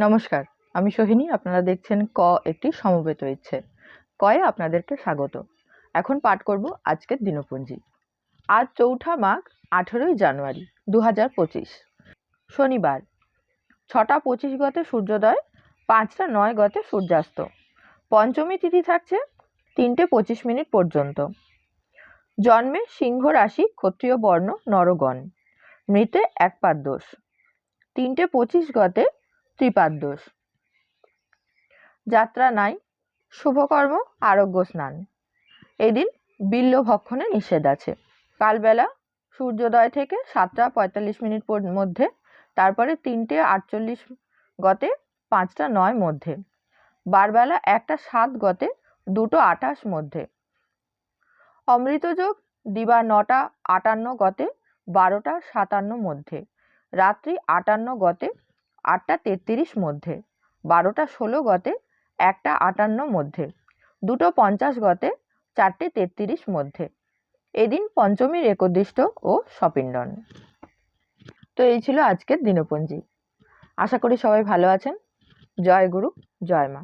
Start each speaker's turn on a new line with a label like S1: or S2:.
S1: নমস্কার, আমি সোহিনী, আপনারা দেখছেন ক, একটি সমবেত ইচ্ছে। কয়ে আপনাদেরকে স্বাগত। এখন পাঠ করব আজকের দিনপঞ্জি। আজ চৌঠা মাঘ, আঠেরোই জানুয়ারি দু হাজার পঁচিশ। শনিবার, ছটা পঁচিশ গতে সূর্যোদয়, পাঁচটা নয় গতে সূর্যাস্ত। পঞ্চমী তিথি থাকছে তিনটে পঁচিশ মিনিট পর্যন্ত। জন্মে সিংহ রাশি, ক্ষত্রিয় বর্ণ, নরগণ। মৃতে একপাদ দোষ। তিনটে পঁচিশ গতে ত্রিপাদ দোষ যাত্রা নাই, শুভকর্ম, আরোগ্য স্নান। এদিন বিল্ল ভক্ষণে নিষেধ আছে। কালবেলা সূর্যোদয় থেকে সাতটা পঁয়তাল্লিশ মিনিট মধ্যে, তারপরে তিনটে আটচল্লিশ গতে, পাঁচটা নয় মধ্যে। বারবেলা একটা সাত গতে, দুটো আঠাশ মধ্যে। অমৃতযোগ দিবা নটা আটান্ন গতে, বারোটা সাতান্ন মধ্যে। রাত্রি আটান্ন গতে আটটা তেত্রিশ মধ্যে, বারোটা ষোলো গতে, একটা আটান্ন মধ্যে, দুটো পঞ্চাশ গতে, চারটে তেত্রিশ মধ্যে। এদিন পঞ্চমীর একদিষ্ট ও সপিণ্ডন তো এই ছিল আজকের দিনপঞ্জি। আশা করি সবাই ভালো আছেন। জয় গুরু, জয় মা।